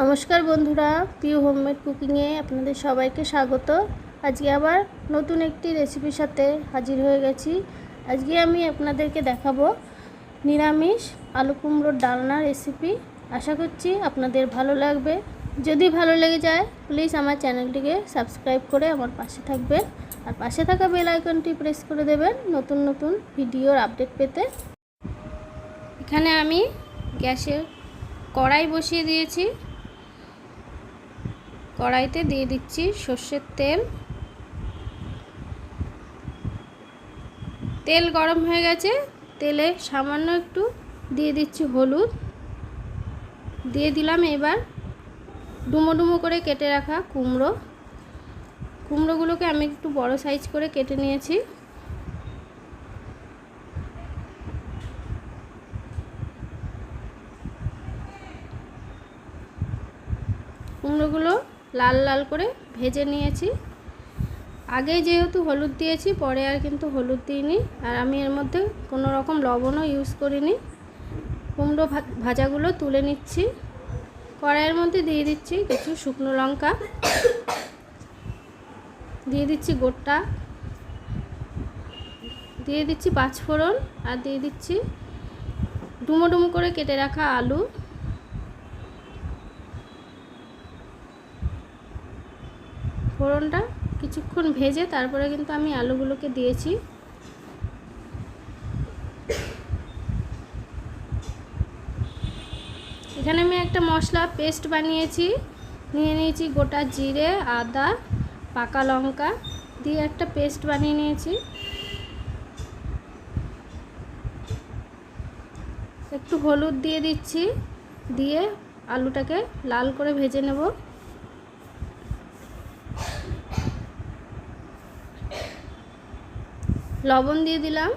নমস্কার বন্ধুরা পিউ হোমমেড কুকিংয়ে আপনাদের সবাইকে স্বাগত। আজকে আবার নতুন একটি রেসিপির সাথে হাজির হয়ে গেছি। আজকে আমি আপনাদেরকে দেখাবো নিরামিষ আলু কুমড়োর ডালনা রেসিপি আশা করছি আপনাদের ভালো লাগবে। যদি ভালো লেগে যায় প্লিজ আমার চ্যানেলটিকে সাবস্ক্রাইব করে আমার পাশে থাকবেন। আর পাশে থাকা বেল আইকনটি প্রেস করে দেবেন নতুন নতুন ভিডিওর আপডেট পেতে। এখানে আমি গ্যাসের কড়াই বসিয়ে দিয়েছি। কড়াইতে দিয়ে দিচ্ছি সর্ষের তেল। তেল গরম হয়ে গেছে। তেলে সামান্য একটু দিয়ে দিচ্ছি হলুদ। দিয়ে দিলাম এবার ডুমো ডুমো করে কেটে রাখা কুমড়ো। কুমড়োগুলোকে আমি একটু বড় সাইজ করে কেটে নিয়েছি। কুমড়োগুলো লাল লাল করে ভেজে নিয়েছি। আগে যেহেতু হলুদ দিয়েছি, পরে আর কিন্তু হলুদ দিইনি। আর আমি এর মধ্যে কোনো রকম লবণও ইউজ করিনি। কুমড়ো ভাজাগুলো তুলে নিচ্ছি। কড়াইয়ের মধ্যে দিয়ে দিচ্ছি কিছু শুকনো লঙ্কা। দিয়ে দিচ্ছি গোটা। দিয়ে দিচ্ছি পাঁচফোড়ন। আর দিয়ে দিচ্ছি ডুমো ডুমো করে কেটে রাখা আলু। ফোড়নটা কিছুক্ষণ ভেজে তারপরে কিন্তু আমি আলুগুলোকে দিয়েছি। এখানে আমি একটা মশলা পেস্ট বানিয়েছি। নিয়ে নিয়েছি গোটা জিরে, আদা, পাকা লঙ্কা দিয়ে একটা পেস্ট বানিয়ে নিয়েছি। একটু হলুদ দিয়ে দিচ্ছি, দিয়ে আলুটাকে লাল করে ভেজে নেব। লবণ দিয়ে দিলাম।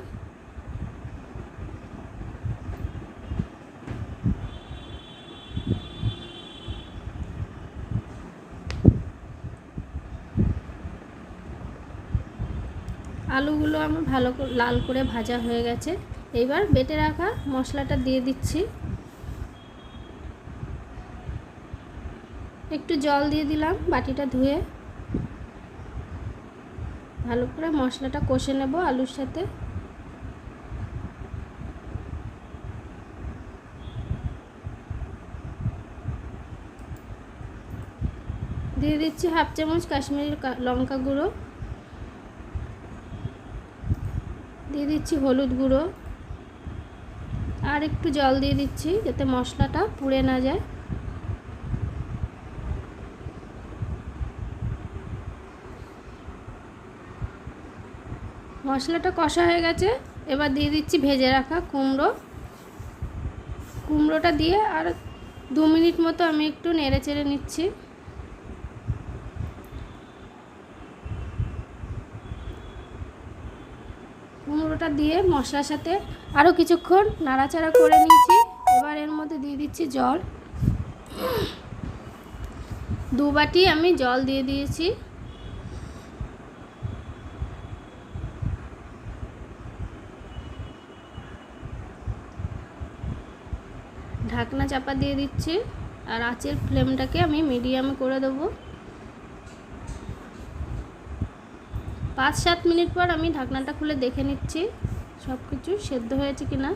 আলুগুলো আমার ভালো লাল করে ভাজা হয়ে গেছে। এইবার বেটে রাখা মশলাটা দিয়ে দিচ্ছি। একটু জল দিয়ে দিলাম বাটিটা ধুয়ে। ভালো করে মশলাটা কষে নেব আলুর সাথে। দিয়ে দিচ্ছি হাফ চামচ কাশ্মীরি লঙ্কা গুঁড়ো। দিয়ে দিচ্ছি হলুদ গুঁড়ো। আর একটু জল দিয়ে দিচ্ছি যাতে মশলাটা পুড়ে না যায়। মশলাটা কষা হয়ে গেছে। এবার দিয়ে দিচ্ছি ভেজে রাখা কুমড়ো। কুমড়োটা দিয়ে আর দু মিনিট মতো আমি একটু নেড়ে চেড়ে নিচ্ছি। কুমড়োটা দিয়ে মশলার সাথে আরও কিছুক্ষণ নাড়াচাড়া করে নিয়েছি। এবার এর মধ্যে দিয়ে দিচ্ছি জল। দু বাটি আমি জল দিয়ে দিয়েছি। ঢাকনা চাপা দিয়ে দিচ্ছি আর আঁচের ফ্লেমটাকে আমি মিডিয়ামে করে দেবো। পাঁচ সাত মিনিট পর আমি ঢাকনাটা খুলে দেখে নিচ্ছি সব কিছু সেদ্ধ হয়েছে কি না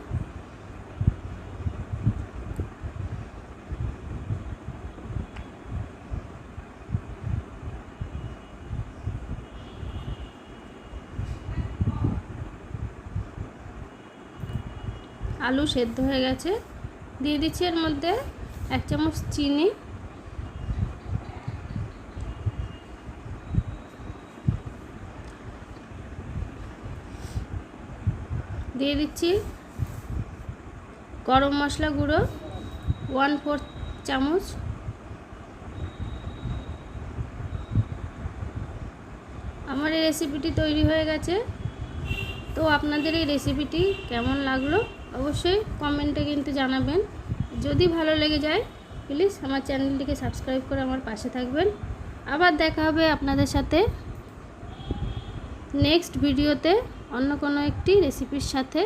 আলু সেদ্ধ হয়ে গেছে। দিয়ে দিচ্ছি এর মধ্যে এক চামচ চিনি। দিয়ে দিচ্ছি গরম মশলা গুঁড়ো ওয়ান ফোর্থ চামচ। আমার এই রেসিপিটি তৈরি হয়ে গেছে। তো আপনাদের এই রেসিপিটি কেমন লাগল? অবশ্যই কমেন্টে কিন্তু জানাবেন। যদি ভালো লেগে যায় প্লিজ আমার চ্যানেলটিকে সাবস্ক্রাইব করে আমার পাশে থাকবেন। আবার দেখা হবে আপনাদের সাথে নেক্সট ভিডিওতে অন্য কোনো একটি রেসিপির সাথে।